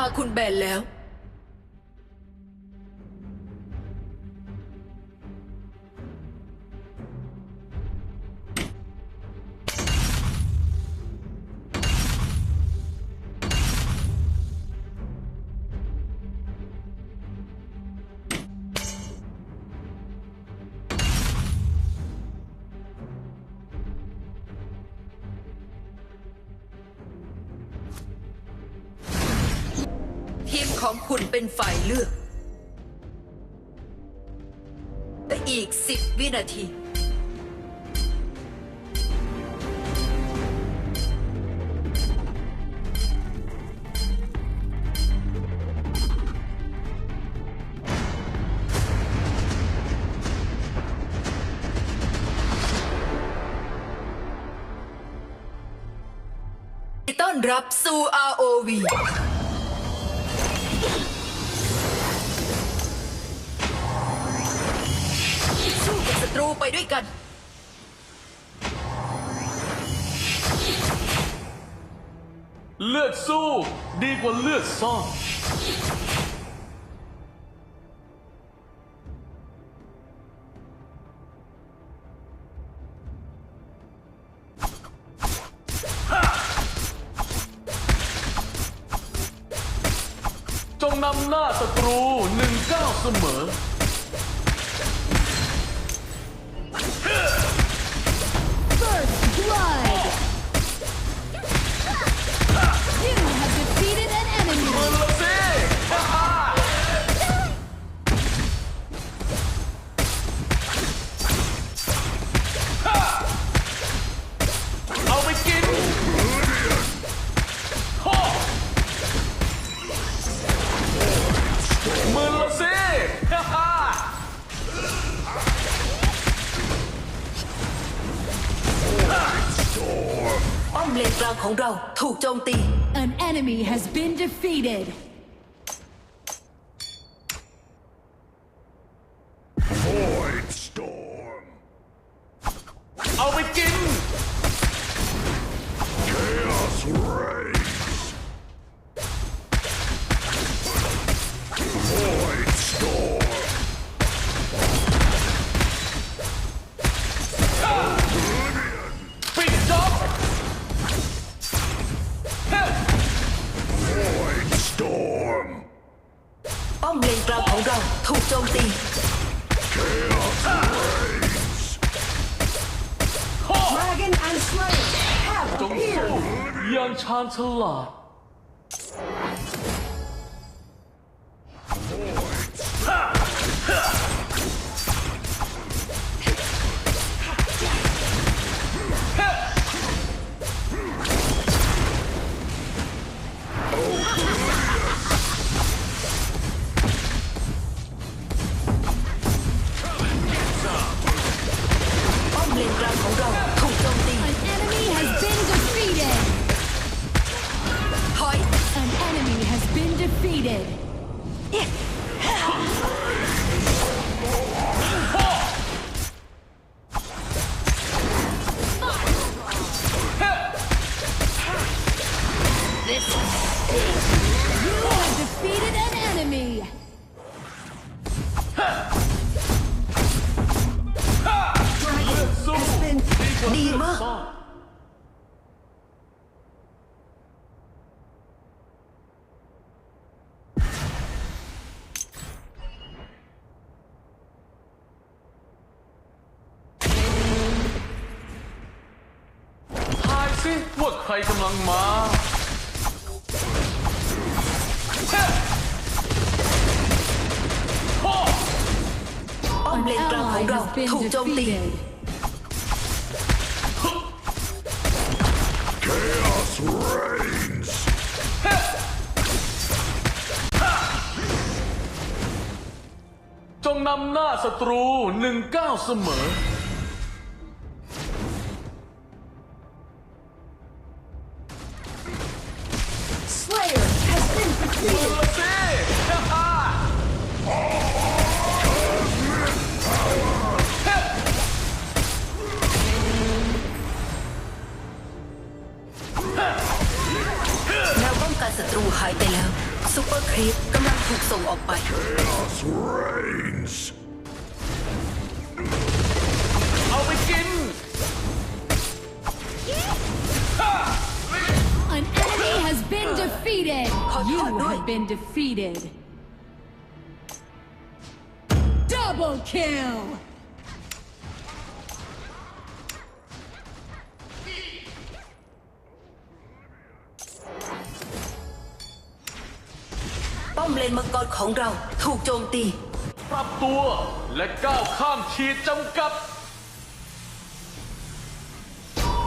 าคุณเบนแล้ว ของคุณเป็นฝ่ายเลือกแต่อีกสิบวินาทีต้อนรับสู่ ROV ตรูไปด้วยกันเลือดสู้ดีกว่าเลือดซ่อน defeated! 抽了 this. You have defeated an enemy! Ha! Ha! Dragon has been... Nima? มตีจงนำหน้าศัตรูหนึ่งเก้าเสมอ รีปกำลังถูกส่งออกไป Chaos reigns. เอาไปกิน An enemy has been defeated. You have been defeated. Double kill. เลนมังกรของเราถูกโจมตี ปรับตัวและก้าวข้ามขีดจำกัด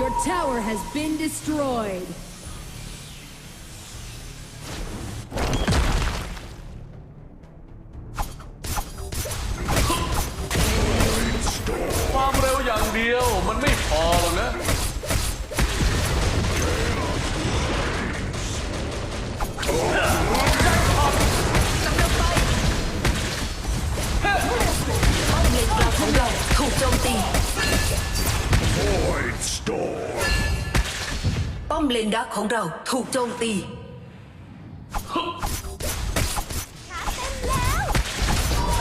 Your tower has been destroyed. ของเราถูกโจมตี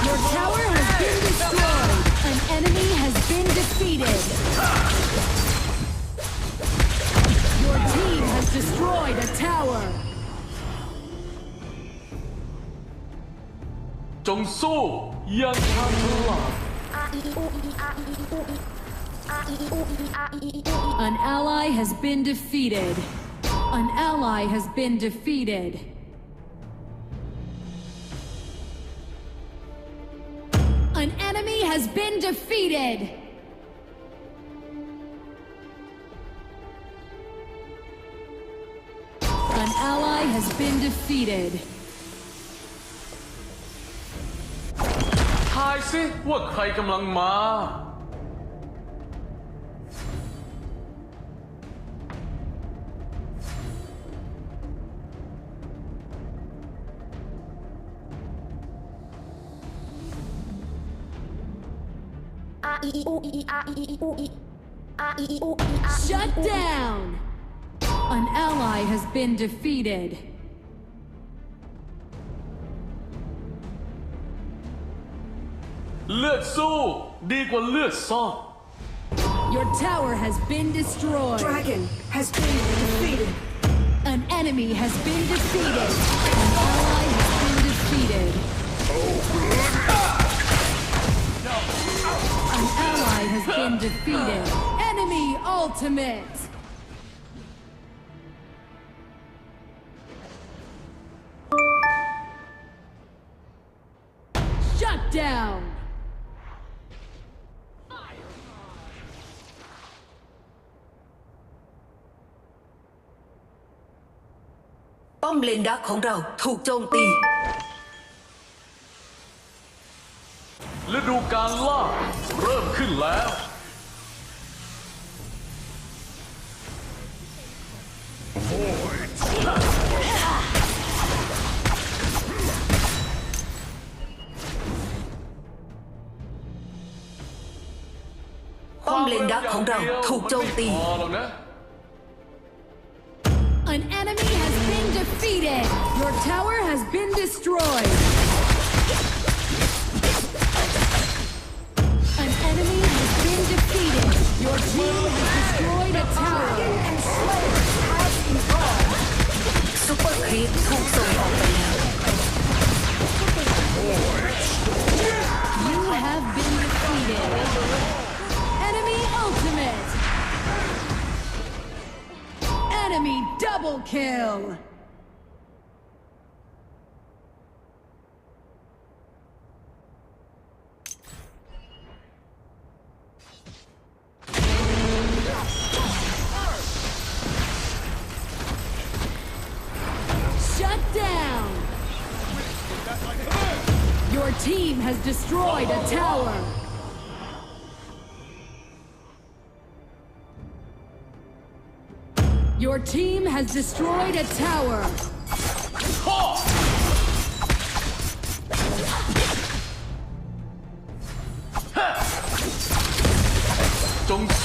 Your tower has been destroyed. An enemy has been defeated. Your team has destroyed a tower. จงสู้อยังชาญฉลาด An ally has been defeated. An ally has been defeated. An enemy has been defeated. An ally has been defeated. ทายสิว่าใครกำลังมา Shut down! An ally has been defeated. Let's go! Your tower has been destroyed. Dragon has been defeated. An enemy has been defeated. An ally has been defeated. has been defeated. Enemy ultimate! Shut down! Bom thuộc trông tì. ฤดูการล่าเริ่มขึ้นแล้ว Void Storm ป้อมเลนดักของเราถูกโจมตี พอหรอกนะ An enemy has been defeated. Your tower has been destroyed. Your team has destroyed a tower. Your team has destroyed a tower. Don't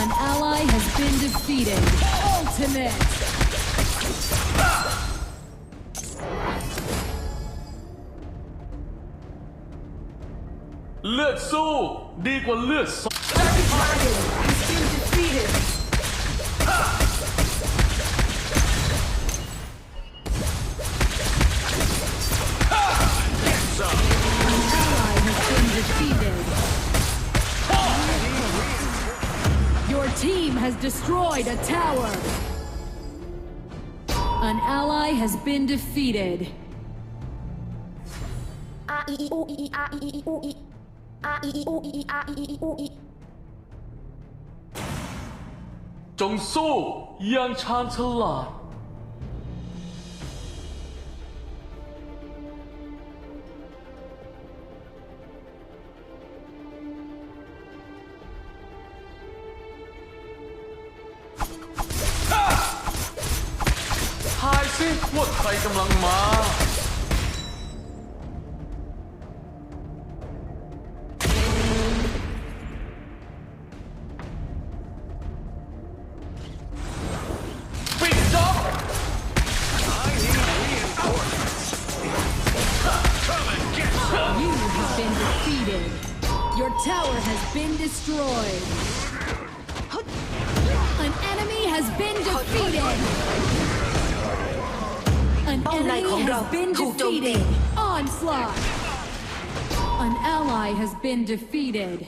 An ally has been defeated. Ultimate. Let's go. Dig one has destroyed a tower. An ally has been defeated. R E E U been defeated. Onslaught. An ally has been defeated.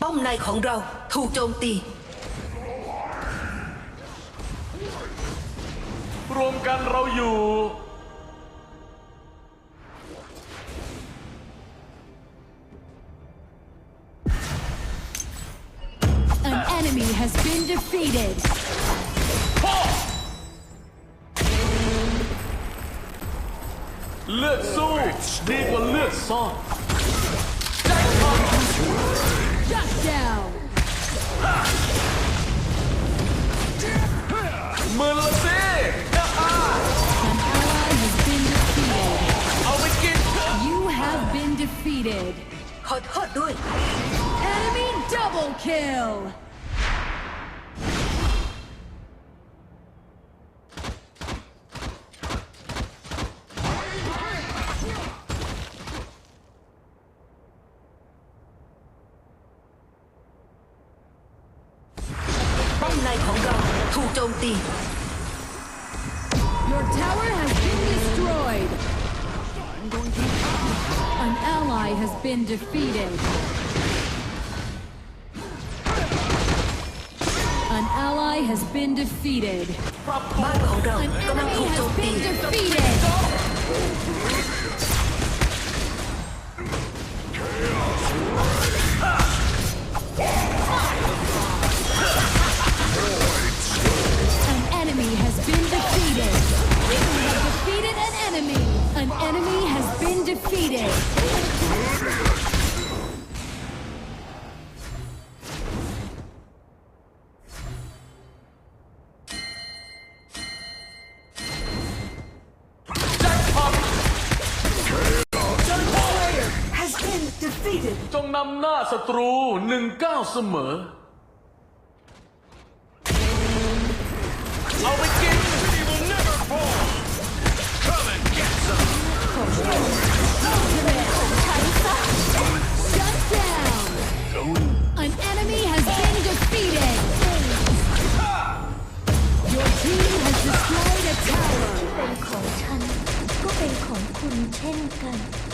Bom này của chúng thủ trôm tì. รวมกันเราอยู่ defeated. Hot, hot, Enemy double kill! ally has been defeated. An ally has been defeated. An enemy has been defeated! An enemy has been defeated! Have defeated an enemy! An enemy has been defeated! นำหน้าศัตรูหนึ่งก้าวเสมอ เอาไปกิน Shut down! An enemy has been defeated! Your team has destroyed a tower! เป็นของฉันก็เป็นของคุณเช่นกัน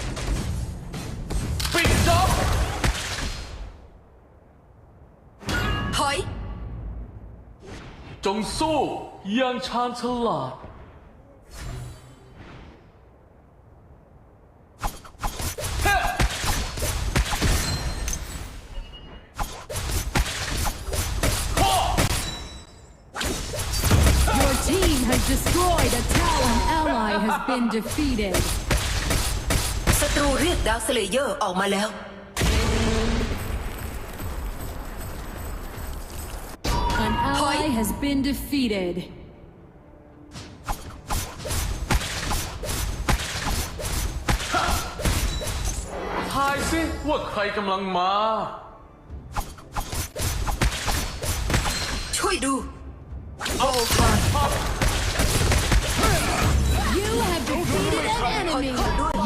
จงสู้อย่างชาญฉลาด Your team has destroyed a tower! An ally has been defeated. ศัตรูเรียกดาวสเลเยอร์ออกมาแล้ว ally has been defeated. Hi, see what Kai Kamlang Ma. Oh God. You have defeated an enemy.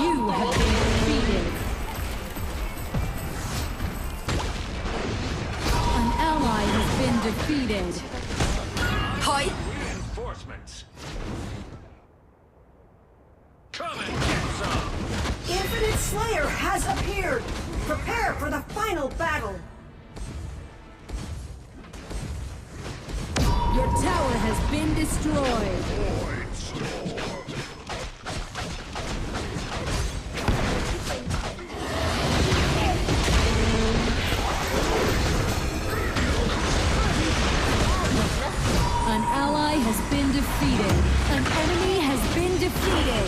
You have been defeated. An ally has been defeated boy. Reinforcements. Come and get some. Infinite Slayer has appeared. Prepare for the final battle. Your tower has been destroyed. Void defeated. An enemy has been defeated.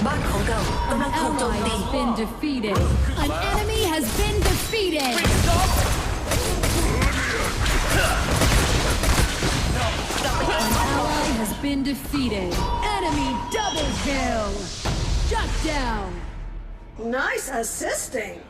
An ally has been defeated. An enemy has been defeated. An ally has been defeated. Enemy double kill. Shut down. Nice assisting.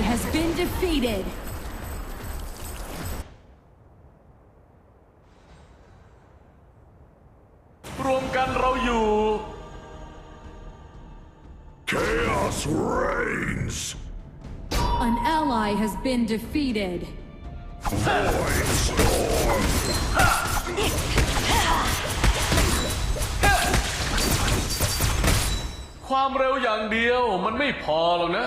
Enemy has been defeated. รวมกันเราอยู่ Chaos reigns. An ally has been defeated. Void storm. ความเร็วอย่างเดียวมันไม่พอหรอกนะ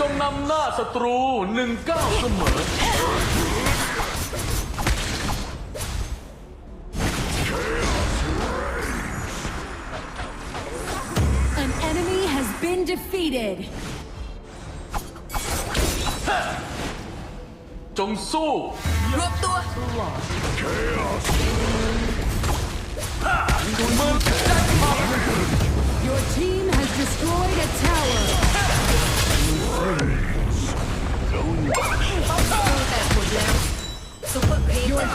จงนำหน้าศัตรูหนึ่งเก้าเสมอ An enemy has been defeated. จงสู้ รวมตัว Chaos. Your team has destroyed a tower. Your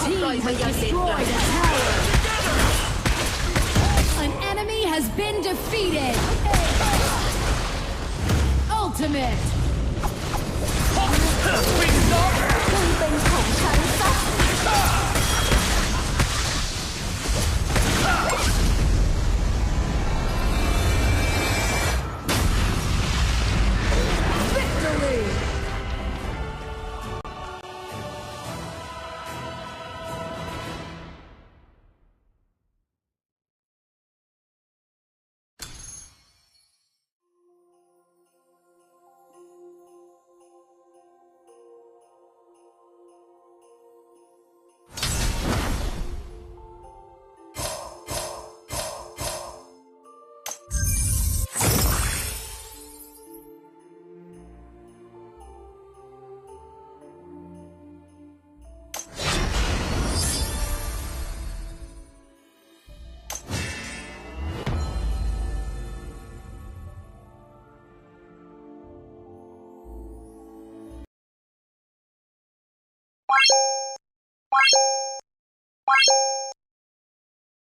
team has destroyed tower. An enemy has been defeated. Ultimate.